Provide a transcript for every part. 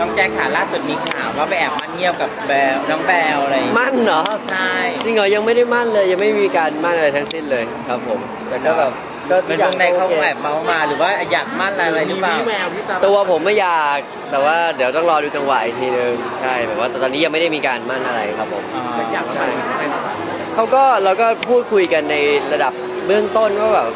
น้องแจ็คขาล่าสุดมีข่าวว่าไปแอบมันเงียบกับแบลน้องแบลอะไรอย่างเงี้ยมั่นเหรอใช่จริงเหรอยังไม่ได้มั่นเลย ยังไม่มีการมั่นอะไรทั้งสิ้นเลยครับผม แต่ก็แบบก็ทุเป็กนอย่าวงงในเขาโอเคแอบเมาส์มาหรือว่าอยากมั่นอะไรหรือเปล่า มีแววที่จะตัวผมไม่อยากแต่ว่าเดี๋ยวต้องรอดูจังหวะอีกทีนึงใช่แบบว่าแต่ตอนนี้ยังไม่ได้มีการมั่นอะไรครับผมอ๋อจะอยากจะไปไหมครับเขาก็เราก็พูดคุยกันในระดับเบื้องต้นว่าแบบ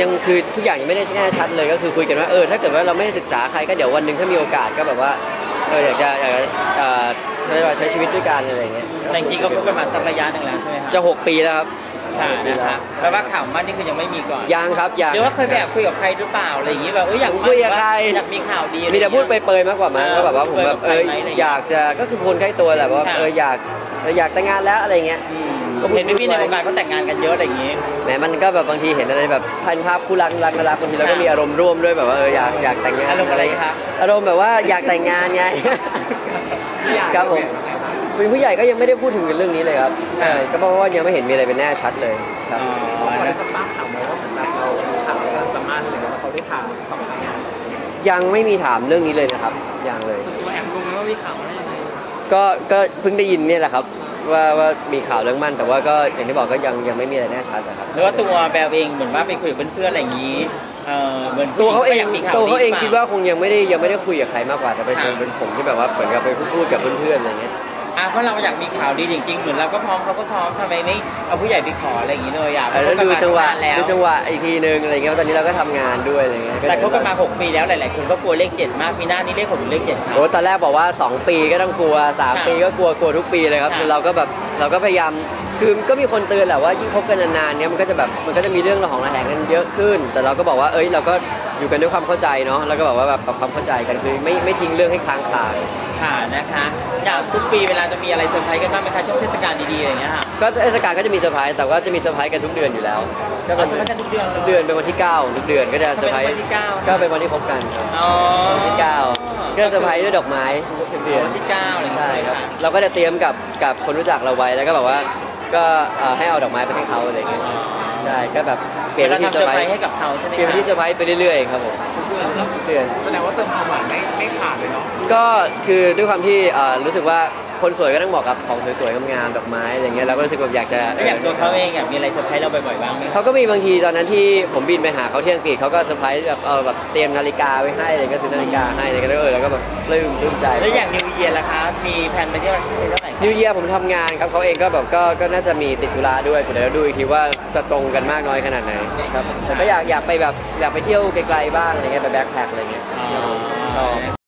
ยังคือทุกอย่างยังไม่ได้แน่ชัดเลยก็คือคุยกันว่าเออถ้าเกิดว่าเราไม่ได้ศึกษาใครก็เดี๋ยววันหนึ่งถ้ามีโอกาสก็แบบว่าเอออยากจะอยากจะเอ่อเขาเรียกว่าใช้ชีวิตด้วยกันอะไรอย่างเงี้ยแต่จริงๆก็คบกันมาสักระยะหนึ่งแล้วใช่ไหมคจะรับหกปีแล้วครับค่ะหกปีนะแล้วคะแปลว่าข่าวมั่นนี่คือยังไม่มีก่อนยังครับยังหรือว่าเคยไปแอบคุยกับใครหรือเปล่าอะไรอย่างงี้แบบเอออยากผมคุยกับใคร อยากมีข่าวดีอะไรมีแต่พูดอย่างเงี้ยเปรยๆมากกว่ามั้งเออก็แบบว่าผมแบบเออคุยกับใครไหมอะไรอย่างเงี้ยอยากจะก็คือคนใกล้ตัวแหละว่าค่ะเอออยากเอออยากแต่งงานแล้วอะไรเงี้ย อืม ก็พูดเห็นพี่ๆในวงการเขาแต่งงานกันเยอะอะไรอย่างงี้ แหมมันก็แบบบางทีเห็นอะไรแบบพันภาพคู่รักรักน่ารักบางทีเราก็มีอารมณ์ร่วมด้วยแบบว่าเอออยากอยากแต่งงานอารมณ์อะไรคะ อารมณ์แบบว่าอยากแต่งงานไง ครับผมเป็นผู้ใหญ่ก็ยังไม่ได้พูดถึงเรื่องนี้เลยครับใช่ก็เพราะว่ายังไม่เห็นมีอะไรเป็นแน่ชัดเลยครับอ๋อพอได้นะสปาร์คข่าวมาว่าเหมือนแบบเรามีข่าวแล้วจะมั่นเลยแล้วเขาได้ข่าวสองครั้งยังไม่มีถามเรื่องนี้เลยนะครับยังเลยส่วนตัวแอมรู้ไหมว่ามีข่าวอะไรยังไงก็ก็เพิ่งได้ยินเนี่ยแหละครับ ว่าว่ามีข่าวเรื่องมั่น แต่ว่าก็อย่างที่บอกก็ยังยังไม่มีอะไรแน่ชัดนะครับหรือว่าตัวแบลเองเหมือนว่าไปคุยกับเพื่อนๆอะไรอย่างงี้เออเหมือนตัวเขาเองก็ยกมีข่ตัวเขาเองดีคิดว่าคงยังไม่ได้ยังไม่ได้คุยกับใครมากกว่าแต่เป็นค่ะเป็นผมที่แบบว่าเหมือนกับไปพูดกับเพื่อนๆอะไรเงี้ย อะเพราะเราอยากมีข่าวดีจริงๆ เหมือนเราก็พร้อมเขาก็พร้อมทำไมไม่เอาผู้ใหญ่ไปขออะไรอย่างงี้เลยอะเออแล้วดูจังหวะคบกันมาตั้นานแล้วดูจังหวะอีกทีนึงอะไรเงี้ยเพราะตอนนี้เราก็ทำงานด้วยอะไรเงี้ยแต่คบกันมา6ปีแล้วหลายๆคนก็กลัวเลขเจ็ดมากปีหน้านี่เลขหกหรือเลขเจ็ดครับโอ้ตอนแรกบอกว่า 2 ปีก็ต้องกลัว3ค่ะปีก็กลัวกลัวทุกปีเลยครับค่ะคือเราก็แบบเราก็พยายามคือก็มีคนเตือนแหละว่ายิ่งคบกันนานๆเนี้ยมันก็จะแบบมันก็จะมีเรื่องระหองระแหงกันเยอะขึ้น แต่เราก็บอกว่าเอ้ยเราก็อยู่กันด้วยความเข้าใจเนาะแล้วก็แบบว่าแบบปรับความเข้าใจกันคือไม่ไม่ทิ้งเรื่องให้ค้างคา ค่ะนะคะอยากทุกปีเวลาจะมีอะไรเซอร์ไพรส์กันบ้างไหมคะช่วงเทศกาลดีๆอะไรอย่างเงี้ยค่ะก็เทศกาลก็จะมีเซอร์ไพรส์แต่ว่าจะมีเซอร์ไพรส์กันทุกเดือนอยู่แล้ว ก็เราเป็นเซอร์ไพรส์กันทุกเดือนเลยทุกเดือนเป็นวันที่9ทุกเดือนก็จะเซอร์ไพรส์ทำไมเป็นวันที่เก้า ก็เป็นวันที่พบกันครับอ๋อวันที่เก้าก็จะเซอร์ไพรส์ด้วยดอกไม้ทุกเดือนวันที่เก้าอะไรอย่างใช่เงี้ยครับค่ะเราก็จะเตรียมกับกับคนรู้จักเราไว้แล้วก็แบบว่าก็เอ่อให้เอาดอกไม้ไปให้เขาอะไรอย่างเงี้ย อ๋อ ใช่ก็แบบเปลี่ยนเราวิธีทำเซเซออร์ร์ไพไพรรส์ส์ให้กับเขาใช่ไหมเปลี่ยนวิธีคะเซอร์ไพรส์ไปเรื่อยๆครับผมทุกเดือนแล้วทุกเดือนแสดงว่าเติมความหวานไม่ไม่ขาดเลยเนาะก็คือด้วยความที่เอ่อรู้สึกว่าคนสวยก็ต้องเหมาะกับของสวยๆงามๆดอกไม้อะไรเงี้ยเราก็รู้สึกแบบอยากจะแล้วอย่างตัวเขาเองอยากมีอะไรเซอร์ไพรส์เราบ่อยๆบ้างไหมคะเขาก็มีบางทีตอนนั้นที่ผมบินไปหาเขาที่อังกฤษเขาก็เซอร์ไพรส์แบบเออแบบเตรียมนาฬิกาไว้ให้อะไรก็ซื้อนาฬิกาให้อะไรก็เออแล้วก็แบบปลื้มปลื้มใจแล้วอย่างนิวเยียร์ล่ะคะมีแผนไปเที่ยวที่เท่าไหร่คะ นิวเยียผมทำงานครับเขาเองก็แบบก็ก็น่าจะมีติดธุระด้วยเดี๋ยวดูอีกทีว่าจะตรงกันมากน้อยขนาดไหนครับแต่ก็อยากอยากไปแบบอยากไปเที่ยวไกลๆบ้างอะไรเงี้ยไปแบ็คแพคอะไรเงี้ยอ๋อชอบ